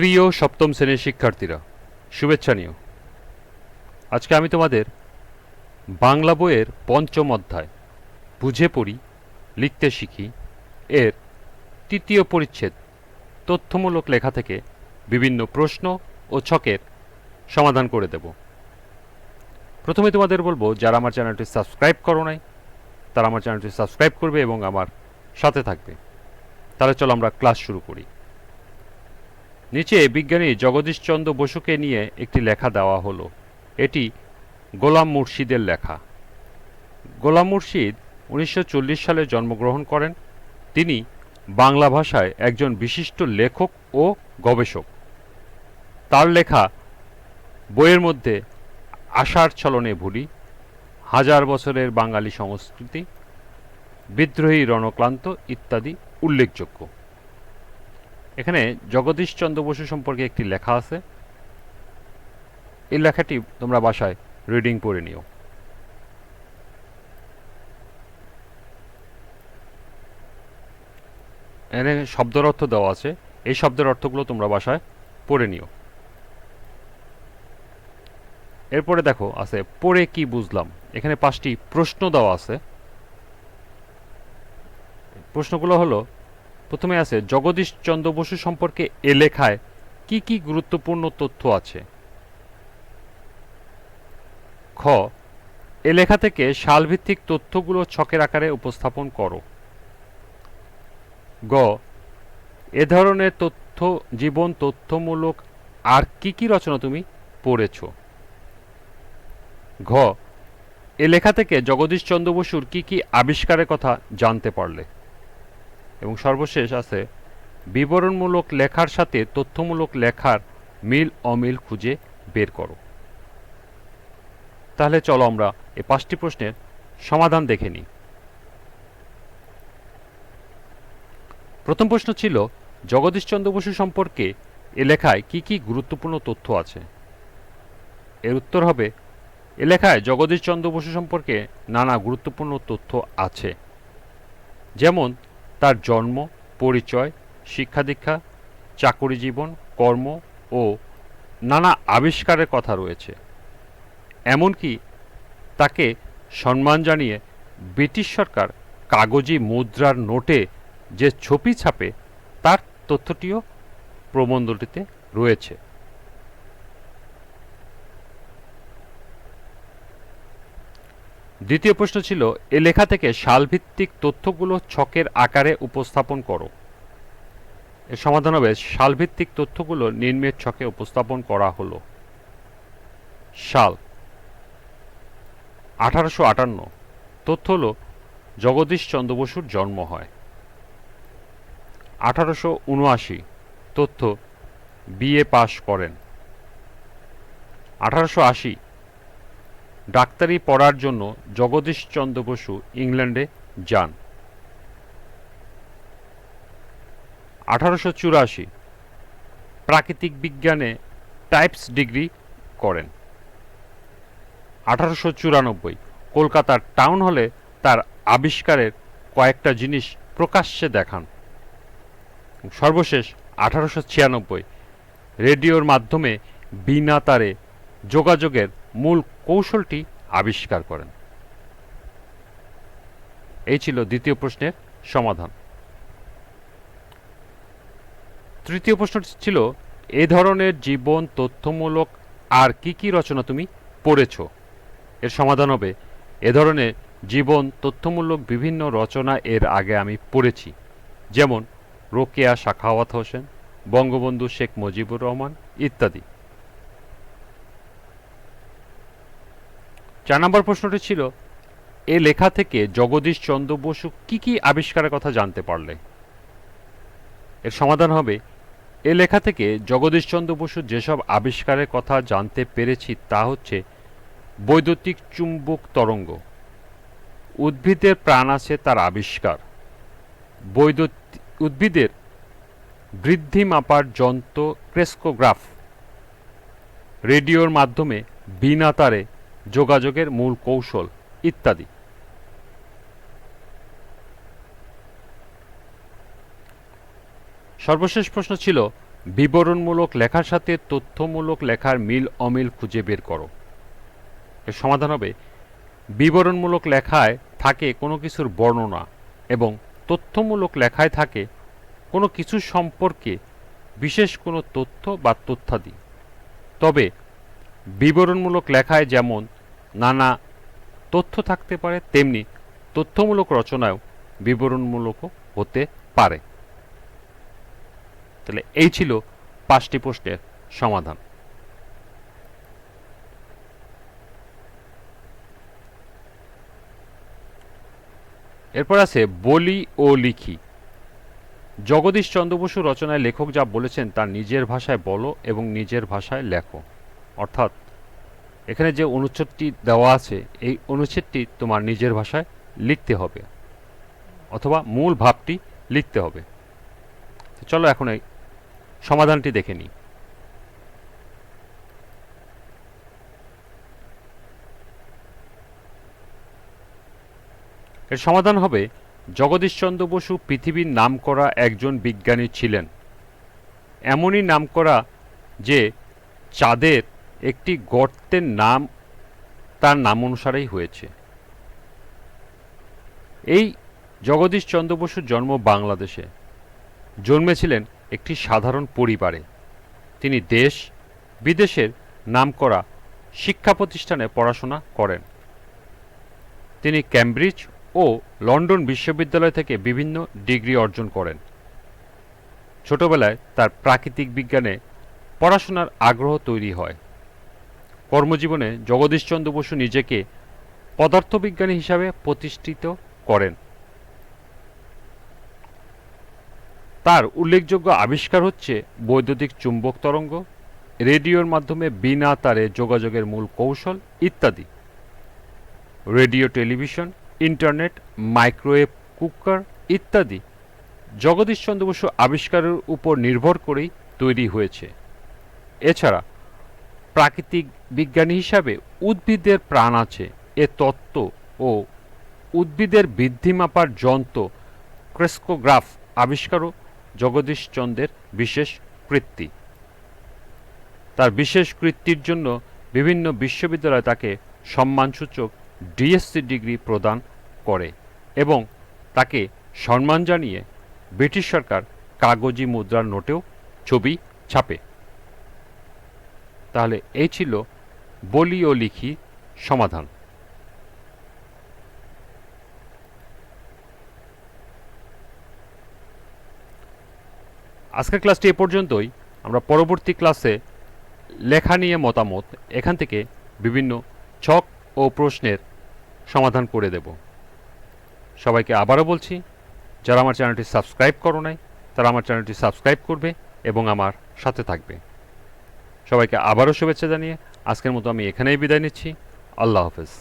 প্রিয় সপ্তম শ্রেণির শিক্ষার্থীরা, শুভেচ্ছা নিও। আজকে আমি তোমাদের বাংলা বইয়ের পঞ্চম অধ্যায়, বুঝে পড়ি, লিখতে শিখি, এর তৃতীয় পরিচ্ছেদ, তথ্যমূলক লেখা থেকে বিভিন্ন প্রশ্ন ও ছকের সমাধান করে দেব। প্রথমে তোমাদের বলব, যারা আমার চ্যানেলটি সাবস্ক্রাইব করো নাই, তারা আমার চ্যানেলটি সাবস্ক্রাইব করবে এবং আমার সাথে থাকবে। তাহলে চলো আমরা ক্লাস শুরু করি। নিচে বিজ্ঞানী জগদীশচন্দ্র বসুকে নিয়ে একটি লেখা দেওয়া হলো। এটি গোলাম মুর্শিদের লেখা। গোলাম মুর্শিদ উনিশশো চল্লিশ সালে জন্মগ্রহণ করেন। তিনি বাংলা ভাষায় একজন বিশিষ্ট লেখক ও গবেষক। তার লেখা বইয়ের মধ্যে আশার ছলনে ভুলি, হাজার বছরের বাঙালি সংস্কৃতি, বিদ্রোহী রণক্লান্ত ইত্যাদি উল্লেখযোগ্য। এখানে জগদীশ চন্দ্র বসু সম্পর্কে একটি লেখা আছে। এই লেখাটি তোমরা বাসায় রিডিং পড়ে নিও। এখানে শব্দের অর্থ দেওয়া আছে। এই শব্দের অর্থগুলো তোমরা বাসায় পড়ে নিও। এরপরে দেখো, আছে, পড়ে কি বুঝলাম? এখানে পাঁচটি প্রশ্ন দেওয়া আছে। প্রশ্নগুলো হলো প্রথমে আছে, জগদীশ চন্দ্র বসু সম্পর্কে এ লেখায় কি কি গুরুত্বপূর্ণ তথ্য আছে? খ, এ লেখা থেকে সালভিত্তিক তথ্যগুলো ছকের আকারে উপস্থাপন করো। গ, এ ধরনের তথ্য, জীবন তথ্যমূলক আর কি কি রচনা তুমি পড়েছ? ঘ, এ লেখা থেকে জগদীশ চন্দ্র বসুর কি কি আবিষ্কারের কথা জানতে পারলে? এবং সর্বশেষ আছে, বিবরণমূলক লেখার সাথে তথ্যমূলক লেখার মিল অমিল খুঁজে বের করো। তাহলে চলো আমরা এই পাঁচটি প্রশ্নের সমাধান দেখে নিই। প্রথম প্রশ্ন ছিল, জগদীশচন্দ্র বসু সম্পর্কে এ লেখায় কি কি গুরুত্বপূর্ণ তথ্য আছে? এর উত্তর হবে, এ লেখায় জগদীশচন্দ্র বসু সম্পর্কে নানা গুরুত্বপূর্ণ তথ্য আছে। যেমন তার জন্ম, পরিচয়, শিক্ষা দীক্ষা, চাকরি জীবন, কর্ম ও নানা আবিষ্কারের কথা রয়েছে। এমনকি তাকে সম্মান জানিয়ে ব্রিটিশ সরকার কাগজি মুদ্রার নোটে যে ছবি ছাপে, তার তথ্যটিও প্রবন্ধটিতে রয়েছে। দ্বিতীয় প্রশ্ন ছিল, এ লেখা থেকে সালভিত্তিক তথ্যগুলো ছকের আকারে উপস্থাপন করো। এর সমাধান হবে, সালভিত্তিক তথ্যগুলো নিম্নের ছকে উপস্থাপন করা হলো। সাল। আঠারোশো আটান্ন। তথ্য হল, জগদীশ চন্দ্র বসুর জন্ম হয়। আঠারোশো উনআশি। তথ্য বিএ পাশ করেন। আঠারোশো আশি। ডাক্তারি পড়ার জন্য জগদীশ চন্দ্র বসু ইংল্যান্ডে যান। আঠারোশো চুরাশি, প্রাকৃতিক বিজ্ঞানে টাইপস ডিগ্রি করেন। আঠারোশো চুরানব্বই, কলকাতার টাউন হলে তার আবিষ্কারের কয়েকটা জিনিস প্রকাশ্যে দেখান। সর্বশেষ আঠারোশো ছিয়ানব্বই, রেডিওর মাধ্যমে বিনা তারে যোগাযোগের মূল কৌশলটি আবিষ্কার করেন। এই ছিল দ্বিতীয় প্রশ্নের সমাধান। তৃতীয় প্রশ্ন ছিল, এ ধরনের জীবন তথ্যমূলক আর কি কি রচনা তুমি পড়েছ? এর সমাধান হবে, এ ধরনের জীবন তথ্যমূলক বিভিন্ন রচনা এর আগে আমি পড়েছি, যেমন রোকেয়া শাখাওয়াত হোসেন, বঙ্গবন্ধু শেখ মুজিবুর রহমান ইত্যাদি। চার নম্বর প্রশ্নটি ছিল, এ লেখা থেকে জগদীশ চন্দ্র বসু কি কি আবিষ্কারের কথা জানতে পারলে? এর সমাধান হবে, এ লেখা থেকে জগদীশ চন্দ্র বসুর যেসব আবিষ্কারের কথা জানতে পেরেছি তা হচ্ছে বৈদ্যুতিক চুম্বক তরঙ্গ, উদ্ভিদের প্রাণ আছে তার আবিষ্কার বৈদ্যুতিক উদ্ভিদের বৃদ্ধি মাপার যন্ত্র ক্রেস্কোগ্রাফ, রেডিওর মাধ্যমে বিনা তারে যোগাযোগের মূল কৌশল ইত্যাদি। সর্বশেষ প্রশ্ন ছিল, বিবরণমূলক লেখার সাথে তথ্যমূলক লেখার মিল অমিল খুঁজে বের করো। এর সমাধান হবে, বিবরণমূলক লেখায় থাকে কোনো কিছুর বর্ণনা এবং তথ্যমূলক লেখায় থাকে কোনো কিছু সম্পর্কে বিশেষ কোনো তথ্য বা তথ্যাদি। তবে বিবরণমূলক লেখায় যেমন নানা তথ্য থাকতে পারে, তেমনি তথ্যমূলক রচনায়ও বিবরণমূলকও হতে পারে। তাহলে এই ছিল পাঁচটি প্রশ্নের সমাধান। এরপর আছে বলি ও লিখি। জগদীশ চন্দ্র বসু রচনায় লেখক যা বলেছেন তার নিজের ভাষায় বলো এবং নিজের ভাষায় লেখো। অর্থাৎ এখানে যে অনুচ্ছেদটি দেওয়া আছে, এই অনুচ্ছেদটি তোমার নিজের ভাষায় লিখতে হবে অথবা মূল ভাবটি লিখতে হবে। চলো এখন এই সমাধানটি দেখে নিই। এর সমাধান হবে, জগদীশচন্দ্র বসু পৃথিবীর নাম করা একজন বিজ্ঞানী ছিলেন। এমনই নাম করা যে চাঁদের একটি গর্তের নাম তার নাম অনুসারেই হয়েছে। এই জগদীশচন্দ্র বসুর জন্ম বাংলাদেশে। জন্মেছিলেন একটি সাধারণ পরিবারে। তিনি দেশ, বিদেশের নামকরা শিক্ষা প্রতিষ্ঠানে পড়াশোনা করেন। তিনি ক্যামব্রিজ ও লন্ডন বিশ্ববিদ্যালয় থেকে বিভিন্ন ডিগ্রি অর্জন করেন। ছোটবেলায় তার প্রাকৃতিক বিজ্ঞানে পড়াশোনার আগ্রহ তৈরি হয়। কর্মজীবনে জগদীশচন্দ্র বসু নিজেকে পদার্থবিজ্ঞানী হিসাবে প্রতিষ্ঠিত করেন। তার উল্লেখযোগ্য আবিষ্কার হচ্ছে বৈদ্যুতিক চুম্বক তরঙ্গ, রেডিওর মাধ্যমে বিনা তারে যোগাযোগের মূল কৌশল ইত্যাদি। Radio television, internet, microwave cooker ইত্যাদি জগদীশচন্দ্র বসু আবিষ্কারের উপর নির্ভর করেই তৈরি হয়েছে। এছাড়া প্রাকৃতিক বিজ্ঞানী হিসাবে উদ্ভিদের প্রাণ আছে। এ তত্ত্ব ও উদ্ভিদের বৃদ্ধি মাপার যন্ত্র ক্রেস্কোগ্রাফ আবিষ্কারও জগদীশচন্দ্রের বিশেষ কৃত্তি তার বিশেষ কৃত্তির জন্য বিভিন্ন বিশ্ববিদ্যালয় তাকে সম্মানসূচক ডিএসসি ডিগ্রি প্রদান করে এবং তাকে সম্মান জানিয়ে ব্রিটিশ সরকার কাগজি মুদ্রার নোটেও ছবি ছাপে। তাহলে এই ছিল বলি ও লিখি সমাধান। আজকের ক্লাসটি এ পর্যন্তই। আমরা পরবর্তী ক্লাসে লেখা নিয়ে মতামত, এখান থেকে বিভিন্ন ছক ও প্রশ্নের সমাধান করে দেব। সবাইকে আবারও বলছি, যারা আমার চ্যানেলটি সাবস্ক্রাইব করো নাই, তারা আমার চ্যানেলটি সাবস্ক্রাইব করবে এবং আমার সাথে থাকবে। সবাইকে আবারও শুভেচ্ছা জানিয়ে আজকের মতো আমি এখানেই বিদায় নিচ্ছি। আল্লাহ হাফেজ।